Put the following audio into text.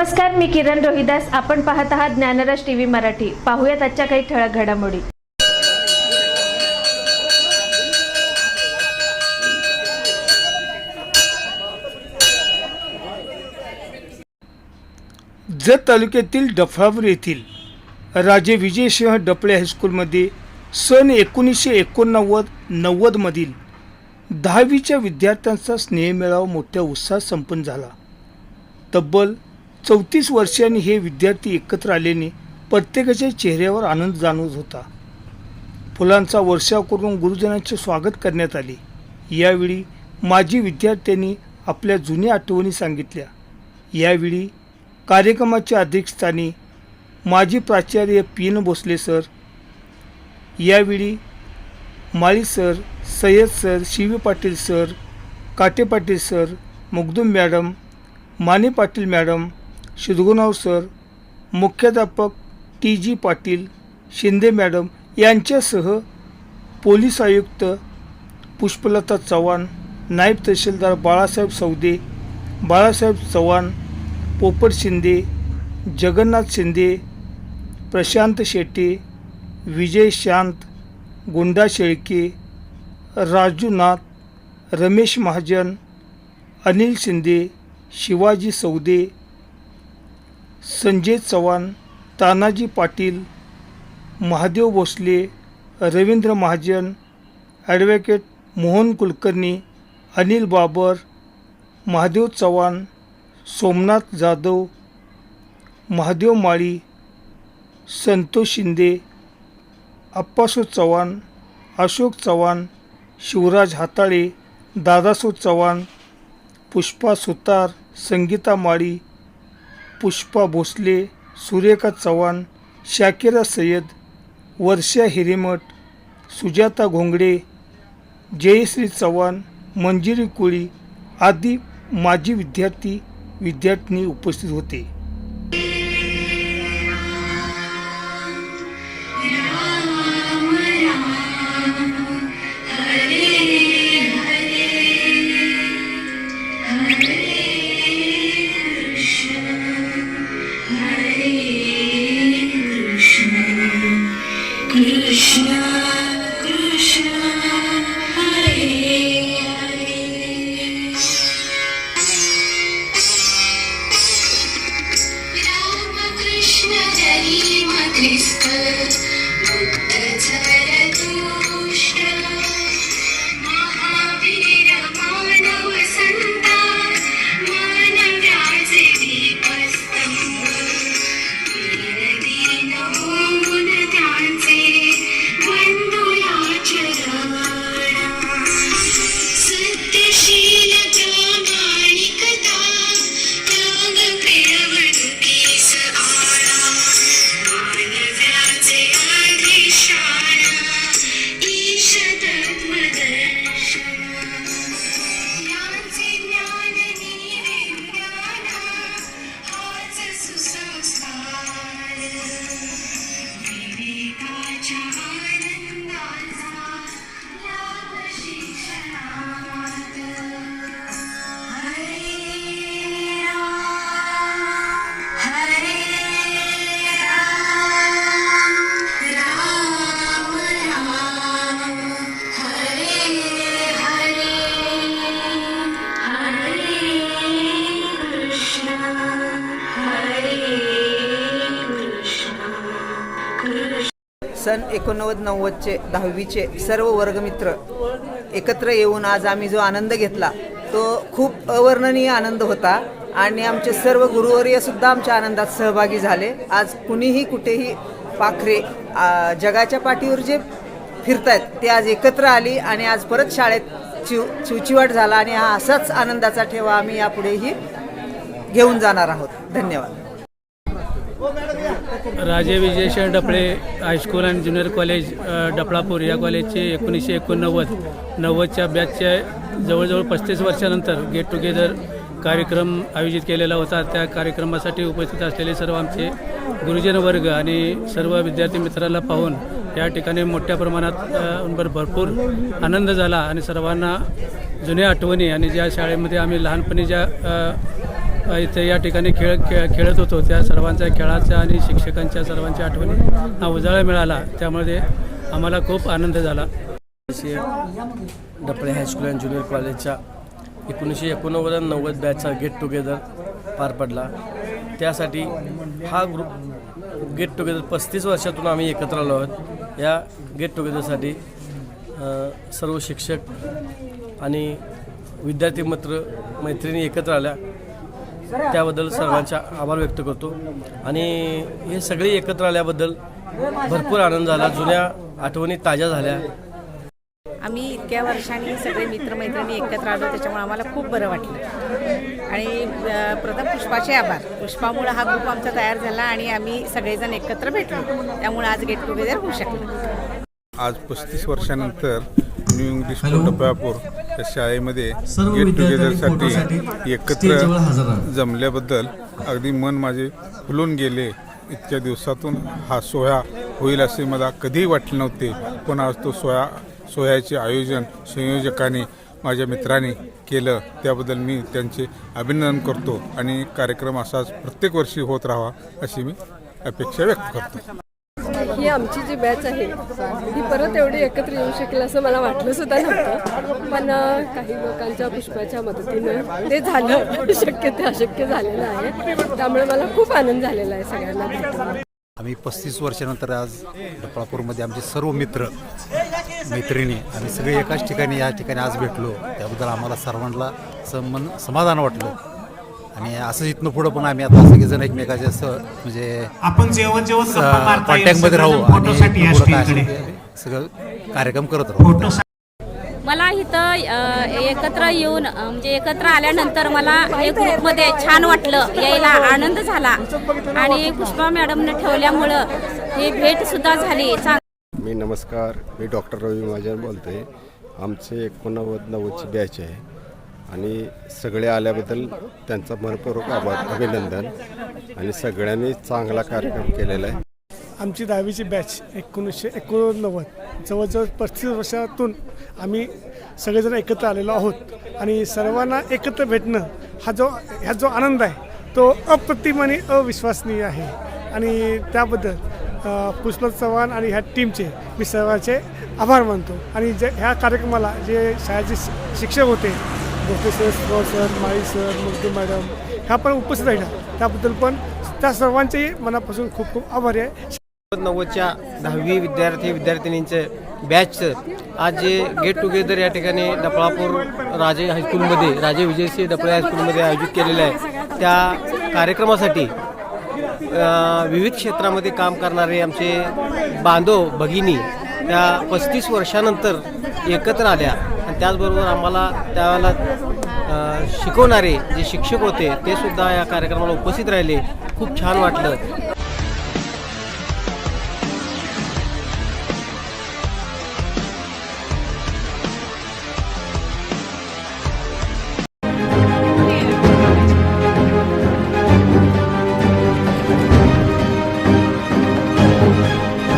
नमस्कार मी किरण रोहिदास. आपण पाहत आहात ज्ञानराज टीव्ही मराठी. पाहूयात आजच्या काही ठळक घडामोडी. जत तालुक्यातील डफळापूर येथील राजे विजयसिंह डपळे हायस्कूलमध्ये सन एकोणीसशे एकोणनव्वद नव्वदमधील दहावीच्या विद्यार्थ्यांचा स्नेहमेळावा मोठ्या उत्साहात संपन्न झाला. तब्बल चौतीस वर्षांनी हे विद्यार्थी एकत्र आल्याने प्रत्येकाच्या चेहऱ्यावर आनंद जाणवत होता. फुलांचा वर्षाव करून गुरुजनांचे स्वागत करण्यात आले. यावेळी माजी विद्यार्थ्यांनी आपल्या जुन्या आठवणी सांगितल्या. यावेळी कार्यक्रमाच्या अध्यक्षस्थानी माजी प्राचार्य पी एन भोसले सर यावेळी माळी sir Syed sir Shivi Patil sir Kate Patil sir Mugdum madam Mane Patil madam Shidgunav sir मुख्याध्यापक T G Patil Shinde madam यांच्यासह पोलीस आयुक्त पुष्पलता चव्हाण नायब तहसीलदार बाळासाहेब सौदे बाळासाहेब चव्हाण पोपट शिंदे जगन्नाथ शिंदे प्रशांत शेट्टी विजय शांत गुंडा शेळके राजू नाथ रमेश महाजन अनिल शिंदे शिवाजी सौदे संजय चव्हाण तानाजी पाटील महादेव भोसले रवींद्र महाजन ॲडव्होकेट मोहन कुलकर्णी अनिल बाबर महादेव चव्हाण सोमनाथ जाधव महादेव माळी संतोष शिंदे अप्पासो चव्हाण अशोक चव्हाण शिवराज हाताळे दादासो चव्हाण पुष्पा सुतार संगीता माळी पुष्पा भोसले सुरेखा चव्हाण शाकिरा सय्यद वर्षा हिरेमठ सुजाता घोंगडे जयश्री चव्हाण मंजिरी कोळी आदी माजी विद्यार्थी विद्यार्थिनी उपस्थित होते. çağırdık bazen. सन एकोणनव्वद नव्वदचे दहावीचे सर्व वर्गमित्र एकत्र येऊन आज आम्ही जो आनंद घेतला तो खूप अवर्णनीय आनंद होता आणि आमचे सर्व गुरुवर्य सुद्धा आमच्या आनंदात सहभागी झाले. आज कुणीही कुठेही पाखरे जगाच्या पाठीवर जे फिरतायत ते आज एकत्र आली आणि आज परत शाळेत चिव चिवचिवाट झाला आणि हा असाच आनंदाचा ठेवा आम्ही यापुढेही घेऊन जाणार आहोत. धन्यवाद. हो, Raje विजयशर Daphale high school and junior college Daphalapur Daphalapur या कॉलेजचे एकोणीसशे एकोणनव्वद नव्वदच्या बॅचच्या जवळजवळ पस्तीस वर्षानंतर गेट टुगेदर कार्यक्रम आयोजित केलेला होता. त्या कार्यक्रमासाठी उपस्थित असलेले सर्व आमचे गुरुजन वर्ग आणि सर्व विद्यार्थी मित्राला पाहून या ठिकाणी मोठ्या प्रमाणात भरपूर आनंद झाला आणि सर्वांना जुन्या आठवणी आणि ज्या शाळेमध्ये आम्ही लहानपणी ज्या इथे या ठिकाणी खेळ खेळ खेळत होतो. त्या सर्वांच्या खेळाच्या आणि शिक्षकांच्या सर्वांच्या आठवणी हा उजाळा मिळाला. त्यामध्ये आम्हाला खूप आनंद झाला. डपळे हायस्कूल अँड ज्युनियर कॉलेजच्या एकोणीसशे एकोणनव्वद आणि नव्वद बॅचचा गेट टुगेदर पार पडला. त्यासाठी हा ग्रुप गेट टुगेदर पस्तीस वर्षातून आम्ही एकत्र आलो आहोत. या गेट टुगेदरसाठी सर्व शिक्षक आणि विद्यार्थी मित्र मैत्रिणी एकत्र आल्या. त्याबद्दल सर्वांचा आभार व्यक्त करतो. आणि हे सगळे एकत्र आल्याबद्दल भरपूर आनंद झाला. जुन्या आठवणी ताज्या झाल्या. आम्ही इतक्या वर्षांनी सगळे मित्रमैत्रिणी एकत्र आलो त्याच्यामुळे आम्हाला खूप बरं वाटलं. आणि प्रथम पुष्पाचे आभार. पुष्पामुळे हा ग्रुप आमचा तयार झाला आणि आम्ही सगळेजण एकत्र भेटलो. त्यामुळे आज गेट टुगेदर होऊ शकलं. आज पस्तीस वर्षानंतर न्यू इंग्लिश टप्प्यापूर या शाळेमध्ये गेट टुगेदरसाठी एकत्र. जमल्याबद्दल अगदी मन माझे फुलून गेले. इतक्या दिवसातून हा सोहळा होईल असे मला कधीही वाटले नव्हते. पण आज तो सोहळा सोहळ्याचे आयोजन संयोजकांनी माझ्या मित्रांनी केलं. त्याबद्दल मी त्यांचे अभिनंदन करतो आणि कार्यक्रम असाच प्रत्येक वर्षी होत राहावा अशी मी अपेक्षा व्यक्त करतो. ही आमची जी बॅच आहे ही परत एवढी एकत्र येऊ शकेल असं मला वाटलं सुद्धा नव्हतं. पण काही लोकांच्या पुष्पाच्या मदतीनं ते झालं. शक्य ते अशक्य झालेलं आहे. त्यामुळे मला खूप आनंद झालेला आहे सगळ्यांना. आम्ही पस्तीस वर्षानंतर आज डफळापूरमध्ये आमचे सर्व मित्र मैत्रिणी आम्ही सगळे एकाच ठिकाणी या ठिकाणी आज भेटलो. त्याबद्दल आम्हाला सर्वांना सन्मान समाधान वाटलं. आणि असंच इथनं पुढं पण आम्ही आता सगळेजण एकमेकाचे असं म्हणजे आपण जेवण जेवण गप्पा मारता येईल, कॉन्टॅक्टमध्ये राहू आणि पुढं काय असेल. ते सगळं कार्यक्रम करत राहू. मला इथं एकत्र येऊन म्हणजे एकत्र आल्यानंतर मला हे ग्रुपमध्ये छान वाटलं यायला आनंद झाला. आणि पुष्पा मॅडमने ठेवल्यामुळं ही भेट सुद्धा झाली. चांग मी नमस्कार मी डॉक्टर रवी महाजन बोलतोय. आमचे एकोणनव्वद नव्वदची बॅच आहे. आणि सगळे आल्याबद्दल त्यांचा मनपूर्वक आभार अभिनंदन. आणि सगळ्यांनी चांगला कार्यक्रम केलेला आहे. आमची दहावीची बॅच एकोणीसशे एकोणनव्वद जवळजवळ पस्तीस वर्षातून आम्ही सगळेजण एकत्र आलेलो आहोत. आणि सर्वांना एकत्र भेटणं हा जो ह्या जो आनंद आहे तो अप्रतिम आणि अविश्वसनीय आहे. आणि त्याबद्दल पुष्पल पुष्पा चव्हाण आणि ह्या टीमचे मी सर्वांचे आभार मानतो. आणि जे ह्या कार्यक्रमाला जे शाळेचे शिक्षक होते Gote sir sir Mali sir Murge madam ह्या पण उपस्थित राहिल्या त्याबद्दल पण त्या सर्वांचेही मनापासून खूप खूप आभारी आहे. नव्वदच्या दहावी विद्यार्थी विद्यार्थिनींचं बॅचचं आज जे गेट टुगेदर या ठिकाणी डफळापूर राजे हायस्कूलमध्ये राजे विजयसिंह डपळे हायस्कूलमध्ये आयोजित केलेलं आहे. त्या कार्यक्रमासाठी विविध क्षेत्रामध्ये काम करणारे आमचे बांधव भगिनी त्या पस्तीस वर्षानंतर एकत्र आल्या. त्याचबरोबर आम्हाला त्यावेळेला शिकवणारे जे शिक्षक होते ते सुद्धा या कार्यक्रमाला उपस्थित राहिले. खूप छान वाटलं.